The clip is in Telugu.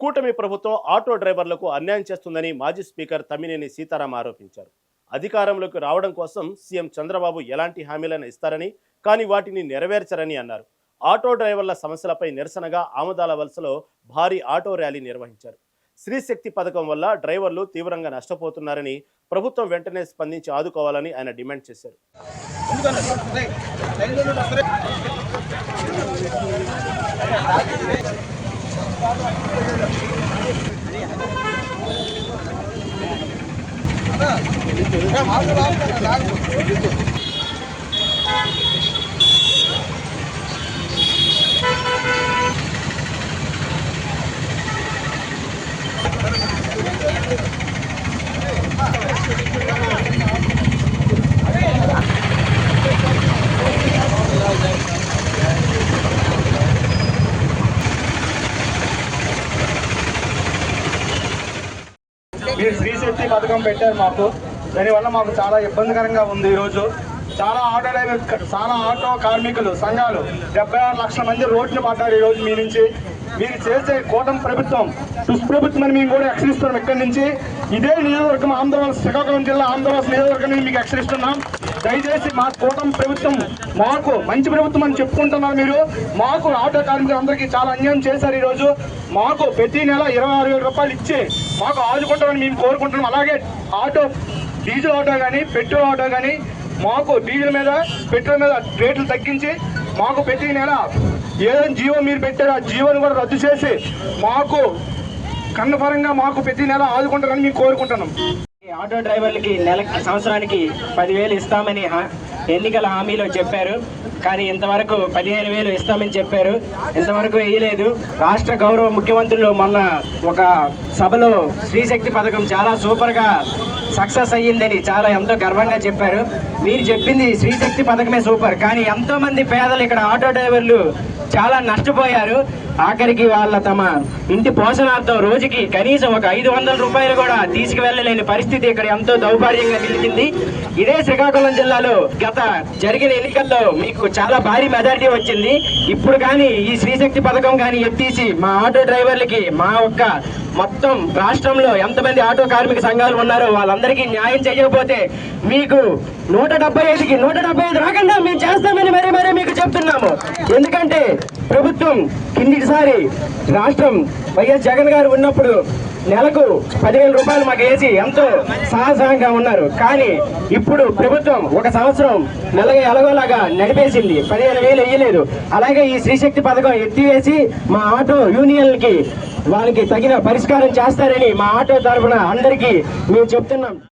కూటమి ప్రభుత్వం ఆటో డ్రైవర్లకు అన్యాయం చేస్తుందని మాజీ స్పీకర్ తమ్మినేని సీతారాం ఆరోపించారు. అధికారంలోకి రావడం కోసం సీఎం చంద్రబాబు ఎలాంటి హామీలను ఇస్తారని కానీ వాటిని నెరవేర్చరని అన్నారు. ఆటో డ్రైవర్ల సమస్యలపై నిరసనగా ఆమదాల వలసలో భారీ ఆటో ర్యాలీ నిర్వహించారు. స్త్రీశక్తి పథకం వల్ల డ్రైవర్లు తీవ్రంగా నష్టపోతున్నారని ప్రభుత్వం వెంటనే స్పందించి ఆదుకోవాలని ఆయన డిమాండ్ చేశారు. మీరు స్త్రీ శక్తి పథకం పెట్టారు మాకు దానివల్ల మాకు చాలా ఇబ్బందికరంగా ఉంది ఈరోజు. చాలా ఆటో డ్రైవర్ చాలా ఆటో కార్మికులు సంఘాలు డెబ్బై ఆరు లక్షల మంది రోడ్లు పడ్డారు ఈరోజు మీ నుంచి. మీరు చేసే కూటమి ప్రభుత్వం దుష్ప్రభుత్వం అని మేము కూడా హెచ్చరిస్తున్నాం ఇక్కడి నుంచి. ఇదే నియోజకవర్గం ఆంధ్రప్రదేశ్ శ్రీకాకుళం జిల్లా ఆంధ్రప్రదేశ్ నియోజకవర్గం మీకు హెచ్చరిస్తున్నాం. దయచేసి మా కూటమి ప్రభుత్వం మాకు మంచి ప్రభుత్వం అని చెప్పుకుంటున్నారు మీరు. మాకు ఆటో కార్మికులందరికీ చాలా అన్యాయం చేశారు ఈరోజు. మాకు ప్రతి నెల ఇరవై ఆరు వేల రూపాయలు ఇచ్చి మాకు ఆదుకుంటామని మేము కోరుకుంటున్నాం. అలాగే ఆటో డీజిల్ ఆటో కానీ పెట్రోల్ ఆటో కానీ మాకు డీజిల్ మీద పెట్రోల్ మీద రేట్లు తగ్గించి మాకు ప్రతి నెల ఏదైనా జీవో మీరు పెట్టారో ఆ జీవోని కూడా రద్దు చేసి మాకు కన్నపరంగా మాకు ప్రతి నెల ఆదుకుంటారని మేము కోరుకుంటున్నాం. ఆటో డ్రైవర్లకి నెల సంవత్సరానికి పదివేలు ఇస్తామని ఎన్నికల హామీలో చెప్పారు. కానీ ఇంతవరకు పదిహేను వేలు ఇస్తామని చెప్పారు. ఇంతవరకు వేయలేదు. రాష్ట్ర గౌరవ ముఖ్యమంత్రులు మొన్న ఒక సభలో స్త్రీశక్తి పథకం చాలా సూపర్గా సక్సెస్ అయ్యిందని చాలా ఎంతో గర్వంగా చెప్పారు. మీరు చెప్పింది స్త్రీశక్తి పథకమే సూపర్ కానీ ఎంతోమంది పేదలు ఇక్కడ ఆటో డ్రైవర్లు చాలా నష్టపోయారు. ఆఖరికి వాళ్ళ తమ ఇంటి పోషణార్థం రోజుకి కనీసం ఒక ఐదు వందల రూపాయలు కూడా తీసుకువెళ్ళలేని పరిస్థితి ఇక్కడ ఎంతో దౌర్భాగ్యంగా నిలిచింది. ఇదే శ్రీకాకుళం జిల్లాలో గత జరిగిన ఎన్నికల్లో మీకు చాలా భారీ మెజారిటీ వచ్చింది. ఇప్పుడు కానీ ఈ శ్రీశక్తి పథకం కానీ ఎత్తేసి మా ఆటో డ్రైవర్లకి మా ఒక్క మొత్తం రాష్ట్రంలో ఎంతమంది ఆటో కార్మిక సంఘాలు ఉన్నారో వాళ్ళందరికీ న్యాయం చేయకపోతే మీకు నూట డెబ్బై ఐదుకి నూట డెబ్బై ఐదు రాకుండా మేము చేస్తామని మరీ మరీ మీకు చెప్తున్నాము. ఎందుకంటే ప్రభుత్వం కిందిటిసారి రాష్ట్రం వైఎస్ జగన్ గారు ఉన్నప్పుడు నెలకు పదివేల రూపాయలు మాకు వేసి ఎంతో సాహసంగా ఉన్నారు. కానీ ఇప్పుడు ప్రభుత్వం ఒక సంవత్సరం నెలగా ఎలాగోలాగా నడిపేసింది. పదిహేను వేలు వేయలేదు. అలాగే ఈ శ్రీశక్తి పథకం ఎత్తివేసి మా ఆటో యూనియన్కి వాళ్ళకి తగిన పరిష్కారం చేస్తారని మా ఆటో తరఫున అందరికీ మేము చెప్తున్నాం.